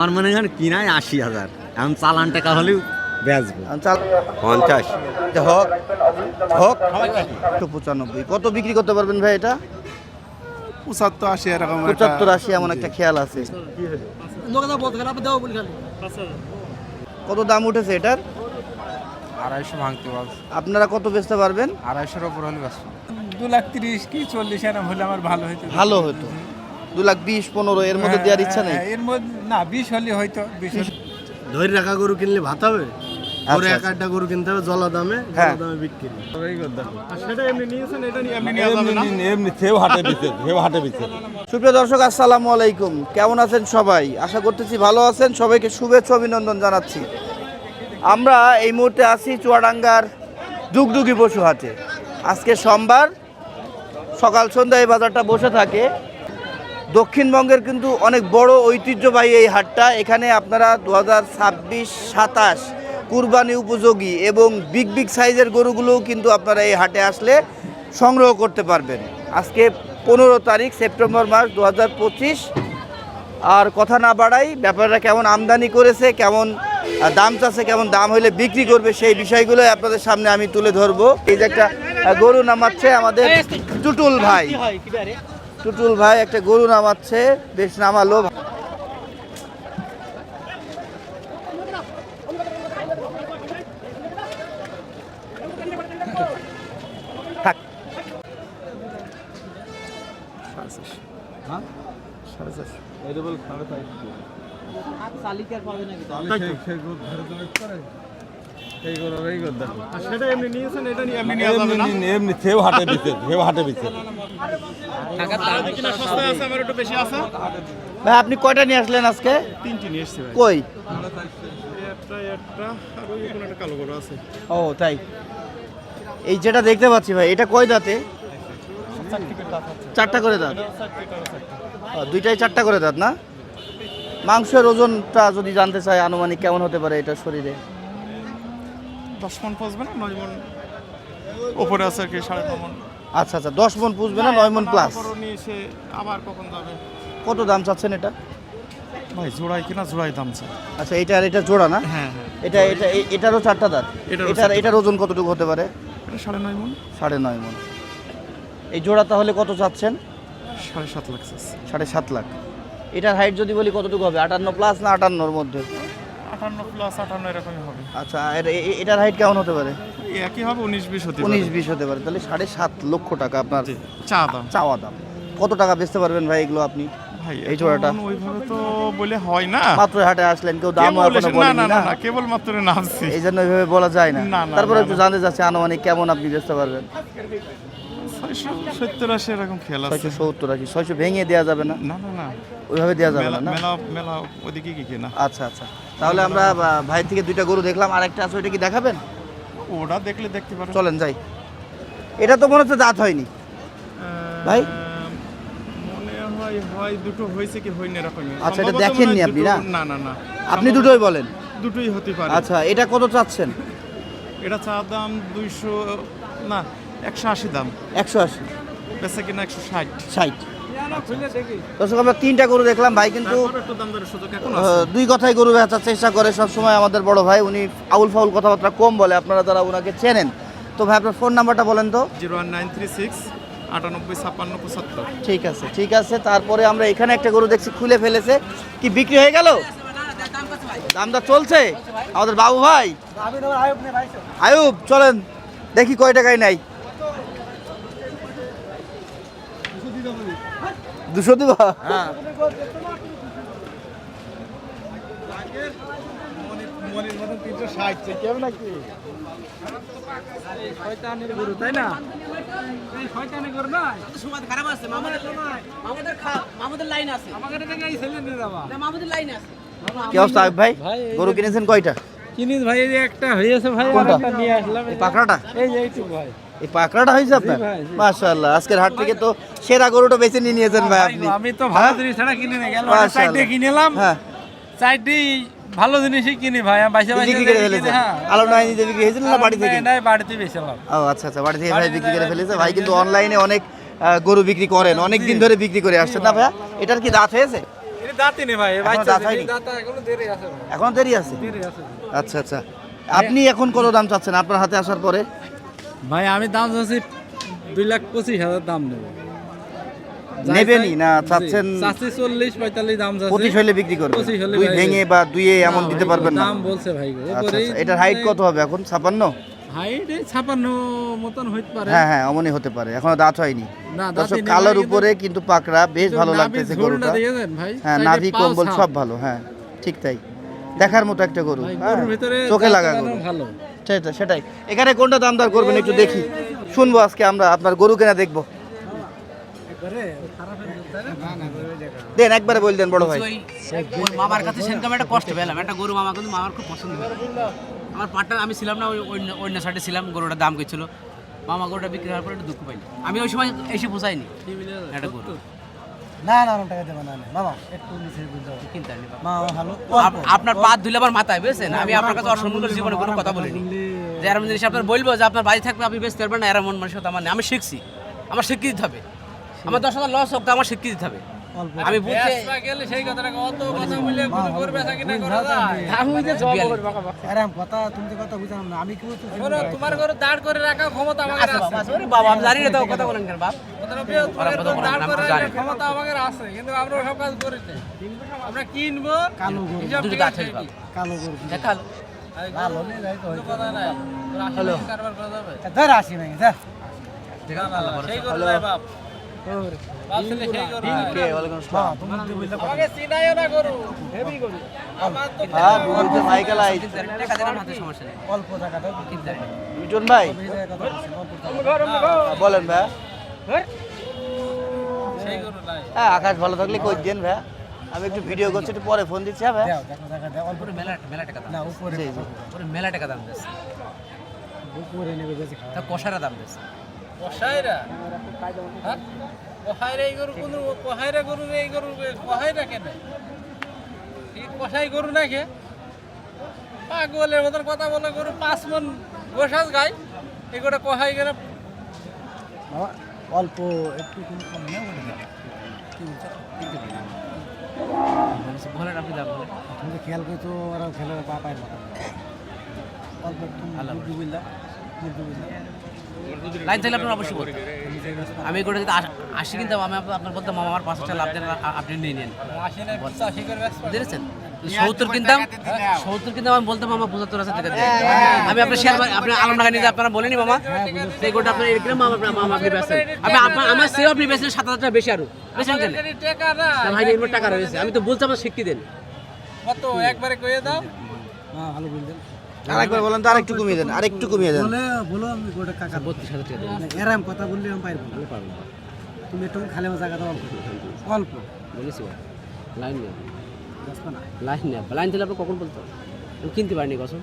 আমার মনে হয় কিনায় আশি হাজার। এখন চালান টাকা হলেও বেচবো। পঞ্চাশ। হক। হক। একশো পঁচানব্বই। কত বিক্রি করতে পারবেন ভাই এটা? পঁচাত্তর আশি এরকম একটা- পঁচাত্তর আশি এমন একটা খেয়াল আছে। কত দাম উঠেছে এটার? আড়াইশো ভাঙতে পারছি আপনারা কত বেচতে পারবেন? আড়াইশোর ওপর হলে বাঁচবো। দু লাখ তিরিশ কি চল্লিশ এরকম হলে আমার ভালো হইতো। ভালো হতো। দু লাখ বিশ পনেরো এর মধ্যে দেওয়ার ইচ্ছা নেই? হ্যাঁ, এর মধ্যে না বিশ হলে হয়তো বিশ হলে- ধরে রাখা গরু কিনলে ভাত হবে? ওর আচ্ছা, এক আটটা গরু কিনতে হবে জলা দামে হ্যাঁ। জলা দামে বিক্রি। সুপ্রিয় দর্শক আসসালামু আলাইকুম। কেমন আছেন সবাই? আশা করতেছি ভালো আছেন। সবাইকে শুভেচ্ছা অভিনন্দন জানাচ্ছি। আমরা এই মুহূর্তে আছি চুয়াডাঙ্গার ডুগডুগি পশু হাটে আজকে সোমবার সকাল সন্ধ্যায় এই বাজারটা বসে থাকে। দক্ষিণবঙ্গের কিন্তু অনেক বড় ঐতিহ্যবাহী এই হাটটা এখানে আপনারা দু হাজার ছাব্বিশ সাতাশ কুরবানি উপযোগী এবং বিগ বিগ সাইজের গরুগুলোও কিন্তু আপনারা এই হাটে আসলে সংগ্রহ করতে পারবেন আজকে পনেরো তারিখ সেপ্টেম্বর মাস দু হাজার পঁচিশ আর কথা না বাড়াই ব্যাপারটা কেমন আমদানি করেছে কেমন দাম চাষে কেমন দাম হলে বিক্রি করবে সেই বিষয়গুলো আপনাদের সামনে আমি তুলে ধরবো এই যে একটা গরু নামাচ্ছে আমাদের টুটুল ভাই টুটুল ভাই একটা গরু নামাচ্ছে বেশ নামালো। থাক। সেটা এমনি নিয়েছেন এটা নিয়ে এমনি নেওয়া যাবে না? এমনি সেও হাটে দিচ্ছে সেও হাটে দিচ্ছে কিনা সস্তায় আছে আমার একটু বেশি আছে। ভাই আপনি কয়টা নিয়ে আসলেন আজকে? তিনটি নিয়ে এসছি কই? একটা একটা আর ওই কোনো একটা কালো গরু আছে। ও তাই। এই যেটা দেখতে পাচ্ছি ভাই এটা কয় দাঁতে? চারটা করে দাঁত। দুইটাই চারটা করে দাঁত না? মাংসের ওজনটা যদি জানতে চাই আনুমানিক কেমন হতে পারে এটা শরীরে? দশ মন পচবে না নয় মন? ওপরে আছে আর কি সাড়ে ন মন। আচ্ছা আচ্ছা দশ মন পুষবে না নয় মন প্লাস নিয়ে এসে আবার কখন যাবে? কত দাম চাচ্ছেন এটা? ভাই জোড়াই কিনা জোড়াই দাম চাই। আচ্ছা এটা আর এটা জোড়া না? হ্যাঁ হ্যাঁ। এটা এটা এটারও চারটা দাঁত? এটার এটার ওজন কতটুকু হতে পারে? এটা সাড়ে নয় মন। সাড়ে নয় মন। এই জোড়া তাহলে কত চাচ্ছেন? সাড়ে সাত লাখ সাড়ে সাত লাখ। এটার হাইট যদি বলি কতটুকু হবে? আটান্ন প্লাস না আটান্নর মধ্যে? আটান্ন প্লাস আটান্ন এরকমই হবে। আচ্ছা আর এ- এ- এটার হাইট কেমন হতে পারে? একই হবে উনিশ বিশ হতে উনিশ বিশ হতে পারে। তাহলে সাড়ে সাত লক্ষ টাকা আপনার চা দাম। চাওয়া দাম। কত টাকা বেচতে পারবেন ভাই এগুলো আপনি? এই জোড়াটা? ওইভাবে তো বলে হয় না। মাত্র হাটে আসলেন কেউ দাম কেবল এখনও এসে- না না কেবল মাত্র নামছি। এই জন্য ওইভাবে বলা যায় না। তারপরে একটু জানতে চাচ্ছি আনুমানিক কেমন আপনি বেচতে পারবেন? সত্তর আশি এরকম খেয়াল আছে। ছয়শো সত্তর আশি ছয়শো ভেঙে দেওয়া যাবে না? না না না। ওইভাবে দেওয়া যাবে না মেলা মেলা ওদিকে কি কিনা? আচ্ছা আচ্ছা। তাহলে আমরা ভাই থেকে দুইটা গরু দেখলাম আর একটা আছে ওইটা কি দেখাবেন? ওটা দেখলে দেখতে পারো। চলেন যাই। এটা তো মনে হচ্ছে দাঁত হয়নি। ভাই? মনে হয় হয় দুটো হয়েছে কি হয়নি এরকম আচ্ছা, এটা দেখেননি আপনি, না? না না না। আপনি দুটোই বলেন। দুটোই হতে পারে। আচ্ছা এটা কত চাচ্ছেন? এটা চা দাম দুইশো না একশো আশি দাম। একশো আশি। বেচা কিনা একশো ষাট। ষাট। দর্শক আমরা তিনটা গরু দেখলাম ভাই কিন্তু দুই কথাই গরু বেচার চেষ্টা করে সবসময় আমাদের বড় ভাই উনি আউল ফাউল কথাবার্তা কম বলে আপনারা যারা ওনাকে চেনেন। তো ভাই আপনার ফোন নাম্বারটা বলেন তো। Zero one nine three six আটানব্বই ছাপ্পান্ন পঁচাত্তর। ঠিক আছে ঠিক আছে তারপরে আমরা এখানে একটা গরু দেখছি খুলে ফেলেছে। কি বিক্রি হয়ে গেল? দামটা চলছে? আমাদের বাবু ভাই? আয়ুব চলেন দেখি কয় টাকায় নাই দুশো দিবা সময় খারাপ আছে মামাদের মামাদের খা- মামাদের লাইন আছে না, মামাদের লাইন আছে কি অবস্থা ভাই? গরু কিনেছেন কয়টা? কিনিস ভাই একটা হয়েছে ভাই নিয়ে আসলাম এই পাকড়াটা? এই যে ভাই। এই পাকড়াটা হয়েছে আপনার? মাশাআল্লাহ আজকের হাট থেকে তো সেরা গরুটা বেছে নিয়ে নিয়েছেন ভাই আপনি। আমি তো ভালো জিনিস ছাড়া কিনে না গেল মাশাআল্লাহ। কিনেলাম হ্যাঁ। চারটি ভালো জিনিসই কিনি ভাই বাইশে বাইশে বিক্রি করে ফেলেছে হ্যাঁ। আলো নয় নিজে বিক্রি হয়েছিল না বাড়ি থেকে? নাই বাড়িতে বেছিলাম ও আচ্ছা আচ্ছা বাড়ি থেকে ভাই বিক্রি করে ফেলেছে? ভাই কিন্তু অনলাইনে অনেক গরু বিক্রি করেন অনেক দিন ধরে বিক্রি করে আসছেন না ভাইয়া? এটার কি দাঁত হয়েছে? দাঁতি নেই ভাই এখনও দাঁত হয়নি? এখনও দেরি আছে এখন দেরি আছে। আচ্ছা আচ্ছা। আপনি এখন কত দাম চাচ্ছেন আপনার হাতে আসার পরে? ভাই আমি দাম চাচ্ছি দুই লাখ পঁচিশ হাজার দাম নেব। নেবেনই না চাচ্ছেন চাচ্ছি চল্লিশ পঁয়তাল্লিশ দাম চাচ্ছি। পঁচিশ হলে বিক্রি করবেন। পঁচিশ হলে দুই ভেঙে বা দুইয়ে এমন দিতে পারবেন না। দাম বলছে ভাই আচ্ছা আচ্ছা এটার হাইট কত হবে এখন? ছাপান্ন হাইট ছাপান্ন মতন হইতে পারে। হ্যাঁ হ্যাঁ অমনই হতে পারে। এখনও দাঁত হয়নি। দর্শক কালোর উপরে কিন্তু পাকড়া বেশ ভালো লাগতেছে গরুটা। হ্যাঁ নাভি কম্বল সব ভালো হ্যাঁ ঠিক তাই। দেখার মতো একটা গরু। হ্যাঁ, গরুর ভিতরে চোখে লাগা গরু। ভালো। সেটাই সেটাই। এখানে কোনটা দাম দর করবেন একটু দেখি। শুনব আজকে আমরা আপনার গরু কেনা দেখব। দেন একবারে বল দেন বড় ভাই। মামার কাছে সেরকম একটা কষ্ট পেলাম। একটা গরু মামা কিন্তু মামার খুব পছন্দ আমার পার্টনার আমি ছিলাম না ওই অন্য- অন্য সাইডে ছিলাম গরুটার দাম গেছিল। মামা গরুটা বিক্রি হওয়ার পরে একটু দুঃখ পাইনি আমি ওই সময় এসে পোষাইনি। একটা গরু। না না টাকা দেবো না বাবা একটু নিচে বুঝতে কিনতে পারিনি ভালো। আপনার পা ধুলে আমার মাথায় বুঝছেন? আমি আপনার কাছে অসম্মান করে জীবনে কোনো কথা বলিনি। যে এরম জিনিস আপনার বলব যে আপনার বাড়ি থাকবে আপনি বেচতে পারবেন না এরকম মানুষের আমার। আমি শিখছি। আমার শিক্ষিত হবে। আমার দশ হাজার লস হোক তো আমার শিক্ষিত হবে। আমি বুঝছি। গেলে সেই কথাটা অত কথা বলে কোনো গরু বেচা কিনা করা যায়? আমি যে জব করি আরাম কথা তুমি তো কথা বুঝলাম না। আমি কি বলছি শোনো, তোমার ঘরে দাঁড় করে রাখার ক্ষমতা আচ্ছা আছে। বাবা বাবা আমি জানি না তো কথা বলেন কেন বাপ। ক্ষমতা আমাদের আছে কিন্তু আমরা সব কাজ করি না। আমরা কিনবো কালো গরু। হিসাব দুটো ঠিক গাছ আছে আছে বাপ। কালো গরু। দেখাল ভালো নেই যাই তো কথা নাই। হ্যালো। কারবার করা যাবে? ধর আসি নাই ধর। না, না, না, সেই গরু বাপ। হ্যাঁ। মিটন ভাই? বলছি, অল্প টাকা বলেন ভাই। হ্যাঁ আকাশ ভালো থাকলে কই দেন ভাই? আমি একটু ভিডিও করছি একটু পরে ফোন দিচ্ছি হ্যাঁ ভাই। মেলা টাকা দাম কষারা দাম দিচ্ছে কসাইরা এই গরু কোন কসাইরা গরু এই গরু কসাইরা কেন এই কসাই গরু না খে পাগলের মতন কথা বলে গরু পাঁচ মন গোসাজ গাই এই গোটা কসাই গেলে বাবা অল্প একটু কম না বলেন আপনি বলেন। তুমি খেয়াল করছ ওরা খেলে পা পায় না অল্প একটু মুরগি বুঝলা বুঝলা লাইন থাকলে আপনার অবশ্যই বলতেন আমি এই গোটা যদি আশ- কিনতাম আমি আপনার আপনার বলতাম মামা আমার পাঁচটা লাভ দেন আপনি নিয়ে নেন। পঁচাশি করে বুঝেছেন? সত্তর কিনতাম সত্তর কিনতাম আমি বলতাম মামা পঁচাত্তর হাজার টাকা দিয়ে। আমি আপনার শেয়ার আপনি আলম টাকা নিয়ে আপনারা বলেনি মামা? সেই গোটা আপনার এরকম মামা আপনার মামা আপনি বেচেন। আমি আপনার আমার সেও আপনি বেচেন সাত হাজার টাকা বেশি আরও। বেচেন কেন? ভাই এর টাকা রয়েছে। আমি তো বলছি আমার শিক্ষি দেন কত? একবারে কয়ে দাও। হ্যাঁ ভালো বললেন। আরেকবার বলেন তো আরেকটু কমিয়ে দেন আরেকটু কমিয়ে দেন। বলে বলো আমি গোটা কাকা। বত্রিশ হাজার টাকা দেবেন। এরাম কথা বললে আমি পারব না। পারব না। তুমি একটু খালি আমার জায়গাটা অল্প অল্প। বলেছি লাইন নেই। লাইন নেই। লাইন দিলে আপনি কখন বলতো? আমি কিনতে পারিনি কসম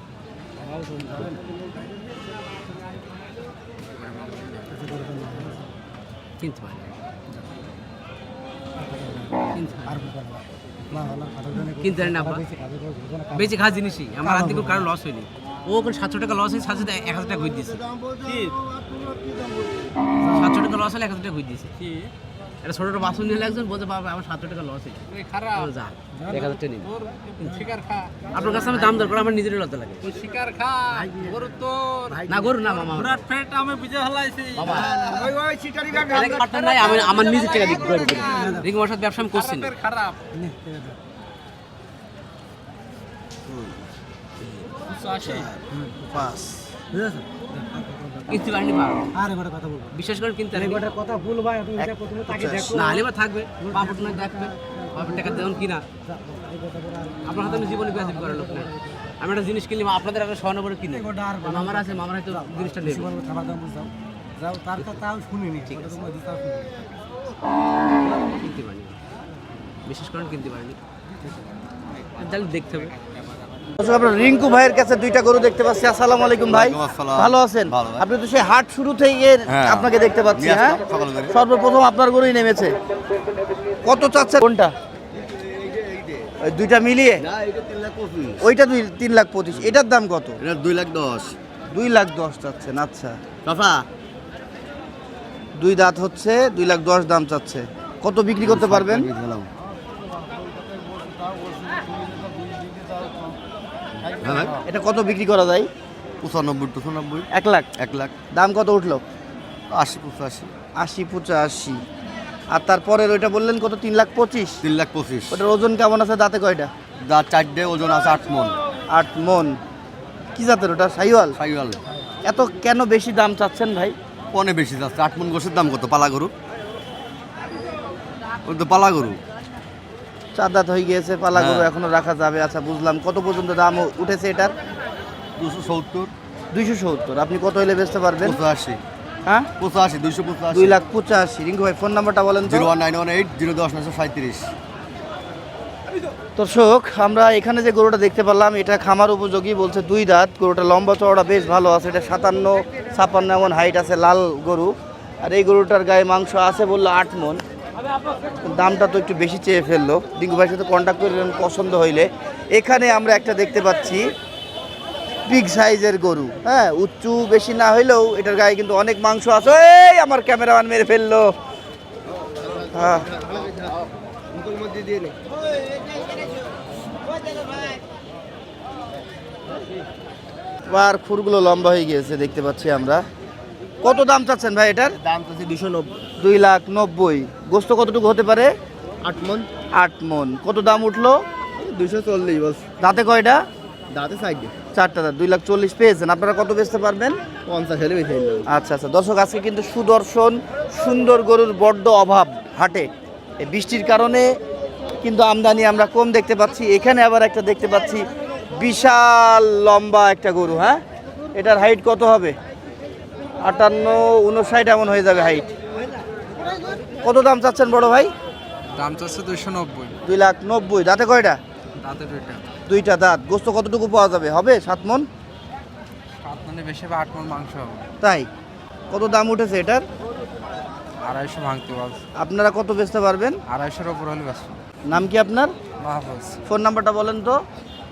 কিনতে পারিনি। কিনতে। পারব কিনতে পারেন না আব্বা? বেশি খাওয়া জিনিসই। আমার হাত থেকে কারও লস হয়নি। ও ওখানে সাতশো টাকা লস হয়েছে সাতশো টাকা এক হাজার টাকা ঘুরে দিয়েছে। সাতশো টাকা লস হলে এক হাজার টাকা ঘুরে দিয়েছে। একটা ছোটো ছোটো বাসন নিয়ে একজন বলতে পারবে আমার সাতশো টাকা লস হয়েছে। এক হাজার টাকা আপনার কাছে আমি দাম দর করে আমার নিজেরই লজ্জা লাগে। শিকার খা গরু তোর। না গরু না মামা। আমি এটা নাই? আমার নিজের টাকা দিক করে। ব্যবসা আমি করছি না। খারাপ। দাও। পাঁচ। কিনতে পারিনি বা আরে গোটা কথা বলব। বিশ্বাস করেন কিনতে আরে কথা ভুল ভাই তুমি দেখো তুমি তাকে দেখো। না হলে থাকবে। পাপড় নয় দেখবে পাপড় টাকা দেন কিনা? আপনার হাতে আমি জীবনে বেয়াদবি করার লোক না। আমি একটা জিনিস কিনলাম আপনাদের একটা স্বর্ণ করে কিনে। মামার আছে মামার হয়তো জিনিসটা নেবে। খাবার দাম বুঝাও যাও তার কথা তাও শুনিনি। ঠিক আছে। কিনতে পারিনি। বিশেষ করেন কিনতে পারিনি। তাহলে দেখতে হবে। আমরা রিঙ্কু ভাইয়ের কাছে দুইটা গরু দেখতে পাচ্ছি। আসসালামু আলাইকুম ভাই। ভালো আছেন? আপনি তো সেই হাট হ্যাঁ। আপনাকে দেখতে পাচ্ছি হ্যাঁ। সর্বপ্রথম আপনার গরুই নেমেছে। কত চাচ্ছে কোনটা? দুইটা মিলিয়ে? ওইটা দুই তিন লাখ পঁচিশ। এটার দাম কত? এটা দুই লাখ দশ। দুই লাখ দশ চাচ্ছেন আচ্ছা। দুই দাঁত হচ্ছে দুই লাখ দশ দাম চাচ্ছে। কত বিক্রি করতে পারবেন গেলাম হ্যাঁ ভাই এটা কত বিক্রি করা যায়? পঁচানব্বই পঁচানব্বই। এক লাখ। এক লাখ। দাম কত উঠল? আশি পঁচাশি। আশি পঁচাশি। আর তারপরের ওইটা বললেন কত? তিন লাখ পঁচিশ? তিন লাখ পঁচিশ। ওটার ওজন কেমন আছে? দাঁতে কয়টা? যা চারটে ওজন আছে আট মন। আট মন। কি জাতের ওটা? সাইওয়াল? সাইওয়াল। এত কেন বেশি দাম চাচ্ছেন ভাই? পনে বেশি চাচ্ছে। আট মন গোসের দাম কত? পালা গরু? ওই তো পালা গরু। চার দাঁত হয়ে গিয়েছে পালা গরু হ্যাঁ। এখনও রাখা যাবে। আচ্ছা বুঝলাম। কত পর্যন্ত দাম উঠেছে এটার দুশো সত্তর। দুইশো সত্তর। আপনি কত হলে বেচতে পারবেন? পঁচাশি। হ্যাঁ? পঁচাশি দুইশো পঁচাশি। দুই লাখ পঁচাশি। রিঙ্কু ভাই ফোন নাম্বারটা বলেন zero one nine one eight zero দশ নশো সাঁত্রিশ দর্শক আমরা এখানে যে গরুটা দেখতে পারলাম এটা খামার উপযোগী বলছে দুই দাঁত। গরুটা লম্বা চওড়া বেশ ভালো আছে। এটা সাতান্ন ছাপান্ন এমন হাইট আছে লাল গরু। আর এই গরুটার গায়ে মাংস আছে বলল আট মন। দামটা তো একটু বেশি চেয়ে ফেলল। ডিঙ্কু ভাইয়ের সাথে কন্ট্যাক্ট করলেন পছন্দ হইলে। এখানে আমরা একটা দেখতে পাচ্ছি বিগ সাইজের গরু। হ্যাঁ উচ্চু বেশি না হইলেও এটার গায়ে কিন্তু অনেক মাংস আছে। এই, আমার ক্যামেরাম্যান মেরে ফেলল। হ্যাঁ আর খুরগুলো লম্বা হয়ে গিয়েছে, দেখতে পাচ্ছি আমরা। কত দাম চাচ্ছেন ভাই এটার? দাম তো দুশো নব্বই। দুই লাখ নব্বই। গোস্ত কতটুকু হতে পারে? আট মন। আট মন। কত দাম উঠল? দুশো চল্লিশ বস। দাঁতে কয়টা? দাঁতে সাইডে চারটা দাঁত। দুই লাখ চল্লিশ পেয়েছেন। আপনারা কত বেচতে পারবেন? পঞ্চাশ হলে বেশি আচ্ছা আচ্ছা। দর্শক আজকে কিন্তু সুদর্শন সুন্দর গরুর বড্ড অভাব হাটে। এই বৃষ্টির কারণে কিন্তু আমদানি আমরা কম দেখতে পাচ্ছি। এখানে আবার একটা দেখতে পাচ্ছি। বিশাল লম্বা একটা গরু হ্যাঁ? এটার হাইট কত হবে? আটান্ন উনষাট এমন হয়ে যাবে হাইট কত দাম চাচ্ছেন বড় ভাই? দাম চাচ্ছে দুইশো নব্বই। দুই লাখ নব্বই। দাঁতে কয়টা? তাতে দুইটা। দুইটা দাঁত। গোস্ত কতটুকু পাওয়া যাবে? হবে? সাত মন? সাত মানে বেশি বা আট মন মাংস হবে। তাই? কত দাম উঠেছে এটার? আড়াইশো ভাঙতে পারছে আপনারা কত বেচতে পারবেন? আড়াইশোর ওপর হলে ব্যস্ত নাম কি আপনার? মাহফুজ। ফোন নাম্বারটা বলেন তো।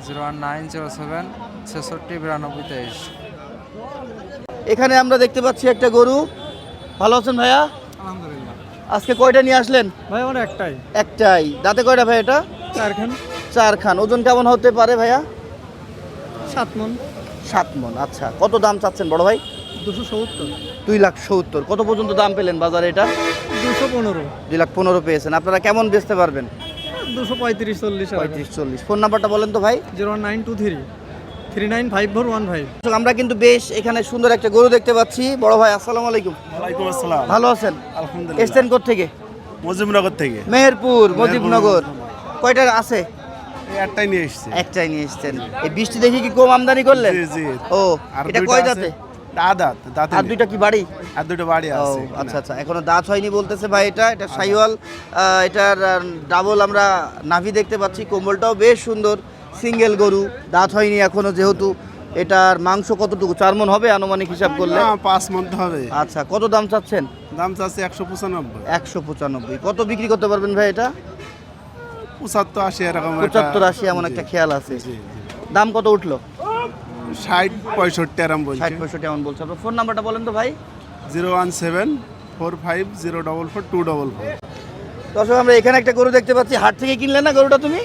Zero one nine zero seven ছেষট্টি বিরানব্বই তেইশ। এখানে আমরা দেখতে পাচ্ছি একটা গরু। ভালো আছেন ভাইয়া? আজকে কয়টা নিয়ে আসলেন? ভাই আমার একটাই। একটাই। দাঁতে কয়টা ভাই এটা? চারখান। চার খান ওজন কেমন হতে পারে ভাইয়া? সাত মন। সাত মন আচ্ছা। কত দাম চাচ্ছেন বড় ভাই? দুশো সত্তর। দুই লাখ সত্তর। কত পর্যন্ত দাম পেলেন বাজারে এটা? দুশো পনেরো। দুই লাখ পনেরো পেয়েছেন। আপনারা কেমন বেচতে পারবেন? দুশো পঁয়ত্রিশ চল্লিশ পঁয়ত্রিশ চল্লিশ। ফোন নাম্বারটা বলেন তো ভাই। Zero nine two three. Three nine five four one five. আমরা কিন্তু বেশ এখানে সুন্দর একটা গরু দেখতে পাচ্ছি। বড় ভাই আসসালামু আলাইকুম। ওয়ালাইকুম আসসালাম। ভালো আছেন? আলহামদুলিল্লাহ। এসছেন থেকে মজিবনগর থেকে। মেহেরপুর মুজিবনগর। কয়টা আছে? এই একটাই নিয়ে এসেছি। একটাই নিয়ে এসছেন। এই বৃষ্টি দেখে কি কম আমদানি করলেন? জি জি। ও এটা দুইটা কয় দাঁতে? দাঁত দাঁতে আর দুইটা কি বাড়ি? আর দুটো বাড়ি আছে আচ্ছা আচ্ছা। এখনও দাঁত হয়নি বলতেছে ভাই এটা। এটা সাইওয়াল আহ, এটার ডাবল আমরা নাভি দেখতে পাচ্ছি। কোমলটাও বেশ সুন্দর। সিঙ্গেল গরু দাঁত হয়নি এখনও যেহেতু এটার মাংস কতটুকু? চার মন হবে আনুমানিক হিসাব করলে? পাঁচ মধ্যে হবে। আচ্ছা কত দাম চাচ্ছেন? দাম চাচ্ছে একশো পঁচানব্বই। একশো পঁচানব্বই। কত বিক্রি করতে পারবেন ভাই এটা? পঁচাত্তর আশি এরকম পঁচাত্তর আশি এমন একটা খেয়াল আছে। দাম কত উঠল? ষাট পঁয়ষট্টি এরম বলছে। ষাট পঁয়ষট্টি এমন বলছে। আপনার ফোন নাম্বারটা বলেন তো ভাই। Zero one seven four five zero double four two double four. দর্শক আমরা এখানে একটা গরু দেখতে পাচ্ছি। হাট থেকে কিনলে না গরুটা তুমি?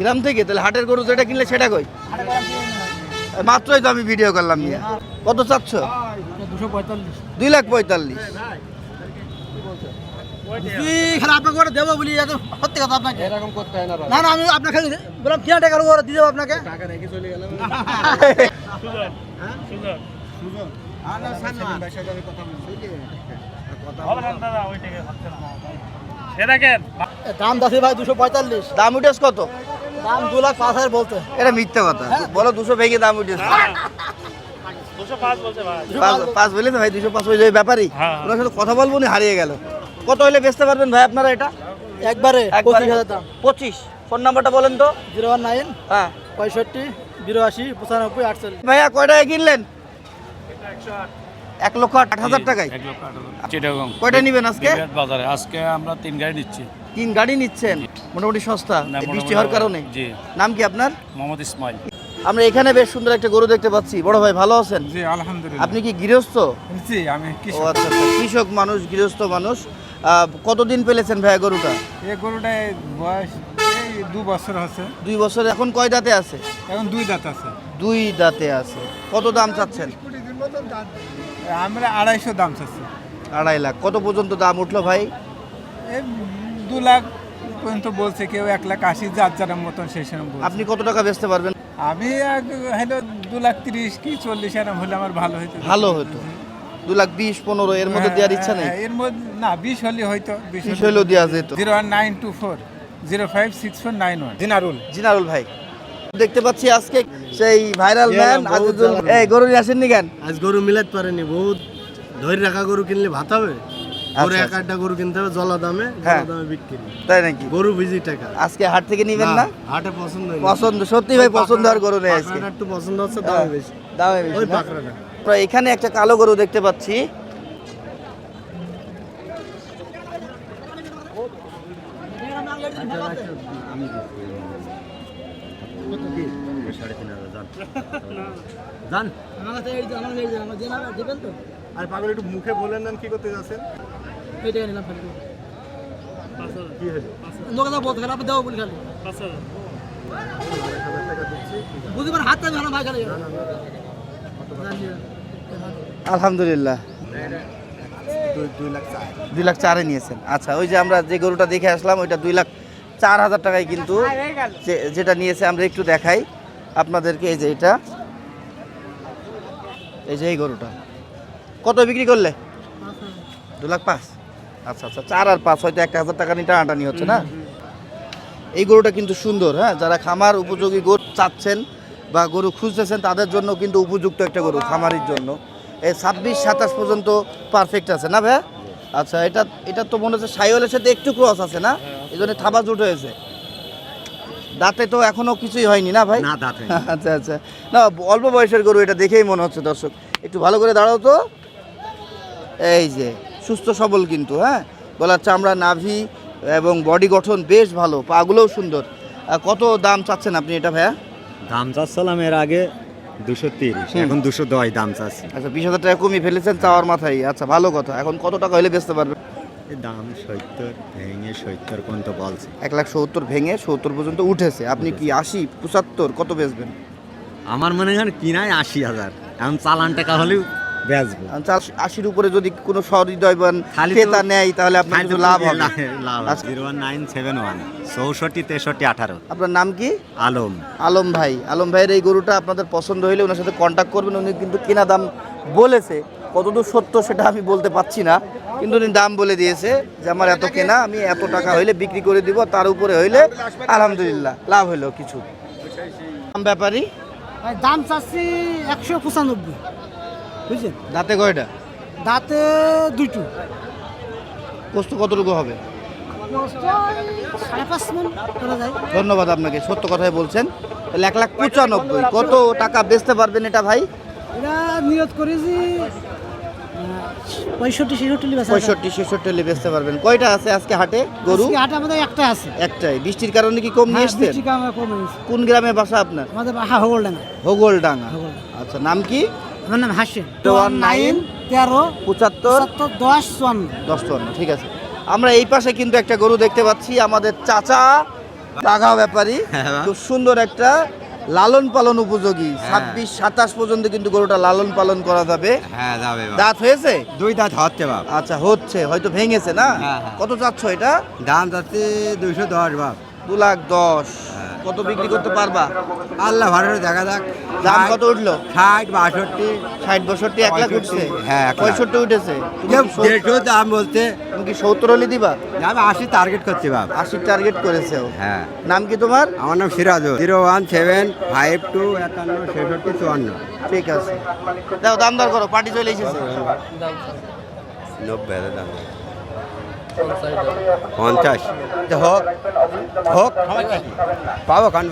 গ্রাম থেকে তাহলে হাটের গরু যেটা কিনলে সেটা কই? মাত্রই তো আমি ভিডিও করলাম নিয়ে। কত চাচ্ছ? দুই লাখ পঁয়তাল্লিশ। আপনাকে হয় দাম দাসি ভাই দুশো পঁয়তাল্লিশ। দাম উঠেছ কত? দাম দু লাখ পাঁচ হাজার বলতে এটা মিথ্যা কথা। বলো দুশো ভেঙে দাম উঠেছে। পাঁচ- বলে ভাই। দুশো পাঁচ বলে ব্যাপারই। ওনার সাথে কথা বলব নি হারিয়ে গেল। কত হলে বেচতে পারবেন ভাই আপনারা এটা? একবারে? পঁচিশ হাজার দাম। পঁচিশ। ফোন নাম্বারটা বলেন তো। জিরো ওয়ান নাইন হ্যাঁ। পঁয়ষট্টি বিরাশি পঁচানব্বই আটচল্লিশ। ভাইয়া কয়টায় কিনলেন? এক লক্ষ আট হাজার টাকায়? চিটাগং কয়টা নিবেন আজকে? বাজারে। আজকে আমরা তিন গাড়ি নিচ্ছি। তিন গাড়ি নিচ্ছেন? মোটামুটি সস্তা। না, বৃষ্টি হওয়ার কারণে? জি। নাম কি আপনার? মোহাম্মদ ইসমাইল। আমরা এখানে বেশ সুন্দর একটা গরু দেখতে পাচ্ছি। বড় ভাই ভালো আছেন? জি আলহামদুলিল্লাহ। আপনি কি গৃহস্থ? জি আমি কি আচ্ছা আচ্ছা কৃষক মানুষ গৃহস্থ মানুষ। কতদিন পেলেছেন ভাইয়া গরুটা? এই গরুটা বয়স দু বছর আছে দুই বছর। এখন কয় দাঁতে আছে? এখন দুই দাঁত আছে। দুই দাঁতে আছে। কত দাম চাচ্ছেন? আমরা আড়াইশো দাম চাচ্ছি। আড়াই লাখ। কত পর্যন্ত দাম উঠল ভাই? এই দু লাখ পর্যন্ত বলছে কেউ এক লাখ আশি যার যার মতন সেই বলছে। আপনি কত টাকা বেচতে পারবেন? আমি এক- হলো দু লাখ তিরিশ কি চল্লিশ এরকম হলে আমার ভালো হতো ভালো হতো দু লাখ বিশ পনেরো এর মধ্যে দেওয়ার ইচ্ছা নেই? হ্যাঁ, এর মধ্যে না বিশ হলে হয়তো বিশ হলেও দেওয়া যেত। Zero one nine two four zero five six four nine one. Jinarul. Jinarul ভাই দেখতে পাচ্ছি আজকে সেই ভাইরাল ম্যান আজিজুল এই গরু আসেননি কেন? আজ গরু মিলাতে পারেনি বহুত। ধরে রাখা গরু কিনলে ভাত হবে। গরু আচ্ছা, এক আটটা গরু কিনতে হবে জলা দামে হ্যাঁ। জলা দামে বিক্রি। তাই নাকি? গরু বিজি টাকা। আজকে হাট থেকে নিবেন না হাটে পছন্দ। পছন্দ সত্যি ভাই পছন্দ আর গরু নেই আজকে। একটু পছন্দ হচ্ছে দামে বেশি। দামে বেশি ওই? পাকড়াটা। এখানে একটা কালো গরু দেখতে পাচ্ছি। জান। আর পাগল একটু মুখে বলেন কি করতে যাচ্ছেন? এই টাকা নিলাম খালি। লোকে বলতে খারাপ দেবো বলি খালি। বুঝতে পারেন হাত ভালো ভাই খালি। আলহামদুলিল্লাহ। দুই লাখ চারে। নিয়েছেন। আচ্ছা ওই যে আমরা যে গরুটা দেখে আসলাম ওইটা দুই লাখ চার হাজার টাকায় কিন্তু যে- যেটা নিয়েছে আমরা একটু দেখাই। আপনাদেরকে এই যে এটা, এই যে এই গরুটা। কত বিক্রি করলে? দু লাখ পাঁচ। আচ্ছা আচ্ছা চার আর পাঁচ, হয়তো এক হাজার টাকা নিয়ে টানাটানি হচ্ছে, না? এই গরুটা কিন্তু সুন্দর হ্যাঁ? যারা খামার উপযোগী গরু চাচ্ছেন বা গরু খুঁজতেছেন, তাদের জন্য কিন্তু উপযুক্ত একটা গরু খামারির জন্য। এই ছাব্বিশ, সাতাশ পর্যন্ত পারফেক্ট আছে, না ভাইয়া? আচ্ছা এটা এটা তো মনে হচ্ছে সাইওয়ালের সাথে একটু ক্রস আছে, না? এই জন্য থাবা জুট হয়েছে। দাঁতে তো এখনও কিছুই হয়নি না ভাই? না দাঁত আচ্ছা আচ্ছা। না অল্প বয়সের গরু এটা দেখেই মনে হচ্ছে দর্শক। একটু ভালো করে দাঁড়াও তো। এই যে সুস্থ সবল কিন্তু হ্যাঁ? গলার চামড়া নাভি এবং বডি গঠন বেশ ভালো পাগুলোও সুন্দর। কত দাম চাচ্ছেন আপনি এটা ভাইয়া? দাম চাচ্ছিলাম এর আগে দুশো তিরিশ এখন দুশো দশ দাম চাচ্ছি। আচ্ছা বিশ হাজার টাকা কমিয়ে ফেলেছেন চাওয়ার মাথায়। আচ্ছা ভালো কথা। এখন কত টাকা হলে বেচতে পারবেন? দাম সত্তর ভেঙে সত্তর পর্যন্ত বলছে। এক লাখ সত্তর ভেঙে সত্তর পর্যন্ত উঠেছে। আপনি কি আশি পঁচাত্তর কত বেচবেন? আমার মনে হয় কিনাই আশি হাজার। এখন চালান টাকা হলেও বেচবো। আশির উপরে যদি কোনো সহৃদয়বান ক্রেতা নেয় তাহলে আপনার কিছু লাভ হবে। লাভ। Zero one nine seven one চৌষট্টি তেষট্টি আঠারো। আপনার নাম কি? আলম। আলম ভাই। আলম ভাইয়ের এই গরুটা আপনাদের পছন্দ হইলে ওনার সাথে কন্ট্যাক্ট করবেন। উনি কিন্তু কেনা দাম বলেছে। কতদূর সত্য সেটা আমি বলতে পারছি না। কিন্তু উনি দাম বলে দিয়েছে যে আমার এত কেনা আমি এত টাকা হইলে বিক্রি করে দিব তার উপরে হইলে আলহামদুলিল্লাহ লাভ হইল কিছু। দাম ব্যাপারী? দাম চাচ্ছি একশো পঁচানব্বই। বুঝছেন? দাঁতে কয়টা? দাঁতে দুইটু। কষ্ট কতটুকু হবে? ধন্যবাদ আপনাকে সত্য কথাই বলছেন। তাহলে এক লাখ পঁচানব্বই কত টাকা বেচতে পারবেন এটা ভাই? এটা নিয়ত করেছি পঁয়ষট্টি ছেষট্টি বেচা পঁয়ষট্টি ছেষট্টি হলে বেচতে পারবেন। কয়টা আছে আজকে হাটে? গরু? হাটে আমাদের একটা আছে। একটাই। বৃষ্টির কারণে কি কম নিয়ে হ্যাঁ, এসছেন বৃষ্টি কামে কমে গেছে। কোন গ্রামে বাসা আপনার? আমাদের বাসা হগল হোগলডাঙ্গা। আচ্ছা নাম কি? আমার নাম হাসিন ওয়ান নাইন তেরো পঁচাত্তর। দশ চুয়ান্ন। দশ চুয়ান্ন ঠিক আছে। আমরা এই পাশে কিন্তু একটা গরু দেখতে পাচ্ছি আমাদের চাচা। টাকা ব্যাপারী। খুব সুন্দর একটা লালন পালন উপযোগী ছাব্বিশ সাতাশ পর্যন্ত কিন্তু গরুটা লালন পালন করা যাবে। হ্যাঁ যাবে দাঁত হয়েছে? দুই দাঁত হচ্ছে বাপ। আচ্ছা হচ্ছে। হয়তো ভেঙেছে না? হ্যাঁ, হ্যাঁ। কত চাচ্ছ এটা? দাম যাচ্ছে দুইশো দশ বাপ। দু লাখ দশ। হ্যাঁ। কত বিক্রি করতে পারবা? আল্লাহ ভালো দেখা যাক। দাম কত উঠল? ষাট বাষট্টি। ষাট বষট্টি এক লাখ উঠছে। হ্যাঁ, পঁয়ষট্টি উঠেছে। দেড়শো দাম বলতে তুমি কি সত্তর হলে দিবা? আমি আশি টার্গেট করছি বাপ। আশির টার্গেট করেছে। হ্যাঁ। নাম কি তোমার? আমার নাম Sirajul. Zero one seven five two একান্ন ছেষট্টি চুয়ান্ন। ঠিক আছে। দেখো দাম দর করো পার্টি চলে এসেছে। নব্বই হাজার দাম। পঞ্চাশ। হোক হোক। পাবো খান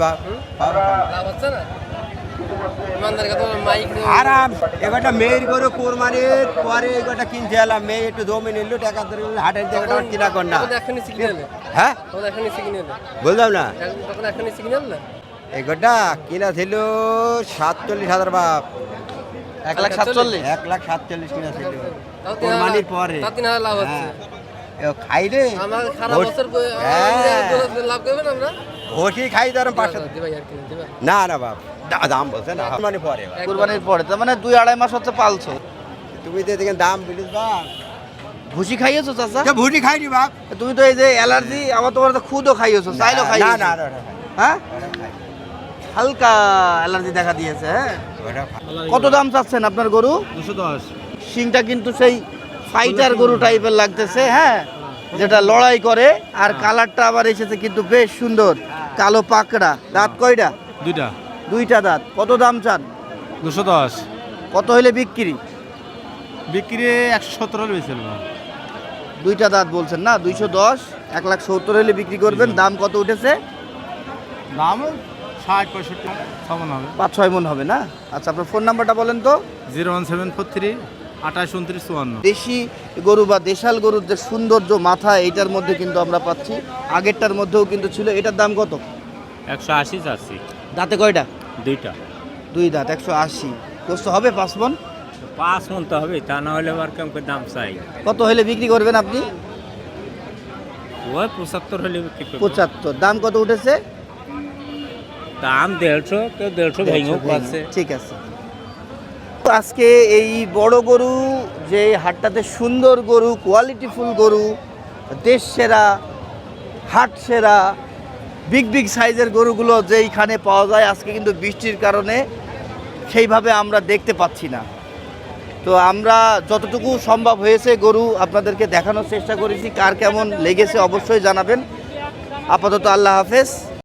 আরাম এবারটা মেয়ের করে কোরবানির পরে এবারটা কিনতে এলাম। মেয়ে একটু জমি নিল টাকা ধরে নিল, হাটের জায়গাটা কিনা কর না হ্যাঁ? বললাম না। এগারটা কিনা ছিল সাতচল্লিশ হাজার বাপ। এক লাখ সাতচল্লিশ। এক লাখ সাতচল্লিশ কিনা ছিল। কোরবানির পরে। খাই রে হ্যাঁ। লাভ করবেন আমরা? ঘষি খাই ধরেন পাঁচশো। না না বাপ। দাম বলছে না। মানে পরে কুরবানির পরে তার মানে দুই আড়াই মাস হচ্ছে পালছো। তুমি তো এদিকে দাম বিলিস বাপ। ভুসি খাইয়েছো চাচা? যে ভুটি খাইনি বাপ। তুমি তো এই যে অ্যালার্জি আমার তোমার তো খুদও খাইয়েছো চাইলেও না খাইয়েছো। না না খাই। হ্যাঁ? হালকা অ্যালার্জি দেখা দিয়েছে হ্যাঁ? কত দাম চাচ্ছেন আপনার গরু? দুশো দশ। শিংটা কিন্তু সেই ফাইটার গরু টাইপের লাগতেছে হ্যাঁ? যেটা লড়াই করে আর কালারটা আবার এসেছে কিন্তু বেশ সুন্দর কালো পাকড়া। দাঁত কয়টা? দুইটা। দুইটা দাঁত। কত দাম চান? দুশো দশ। কত হইলে বিক্রি? বিক্রি একশো সতেরো বেছিল দুইটা দাঁত বলছেন না দুইশো দশ এক লাখ সত্তর হলে বিক্রি করবেন দাম কত উঠেছে? দাম ষাট পঁয়ষট্টি হবে। পাঁচ ছয় মন হবে না? আচ্ছা আপনার ফোন নাম্বারটা বলেন তো। Zero one seven four three আঠাশ উনত্রিশ চুয়ান্ন। দেশি গরু বা দেশাল গরুর যে সৌন্দর্য মাথা এইটার মধ্যে কিন্তু আমরা পাচ্ছি। আগেরটার মধ্যেও কিন্তু ছিল এটার দাম কত? একশো আশি চাচ্ছি। দাঁতে কয়টা? দুইটা। দুই দাঁত একশো আশি। কষ্ট হবে পাঁচ মন? পাঁচ মন তো হবে তা না হলে আবার কেমন দাম চাই? কত হলে বিক্রি করবেন আপনি? ওই পঁচাত্তর হলে বিক্রি। পঁচাত্তর। দাম কত উঠেছে? দাম দেড়শো কেউ দেড়শো ভেঙেও পাচ্ছে ঠিক আছে। আজকে এই বড় গরু, যে হাটটাতে সুন্দর গরু কোয়ালিটিফুল গরু, দেশ সেরা, হাট সেরা বিগ বিগ সাইজের গরুগুলো যেইখানে পাওয়া যায়, আজকে কিন্তু বৃষ্টির কারণে সেইভাবে আমরা দেখতে পাচ্ছি না। তো আমরা যতটুকু সম্ভব হয়েছে গরু আপনাদেরকে দেখানোর চেষ্টা করেছি, কার কেমন লেগেছে অবশ্যই জানাবেন। আপাতত আল্লাহ হাফেজ।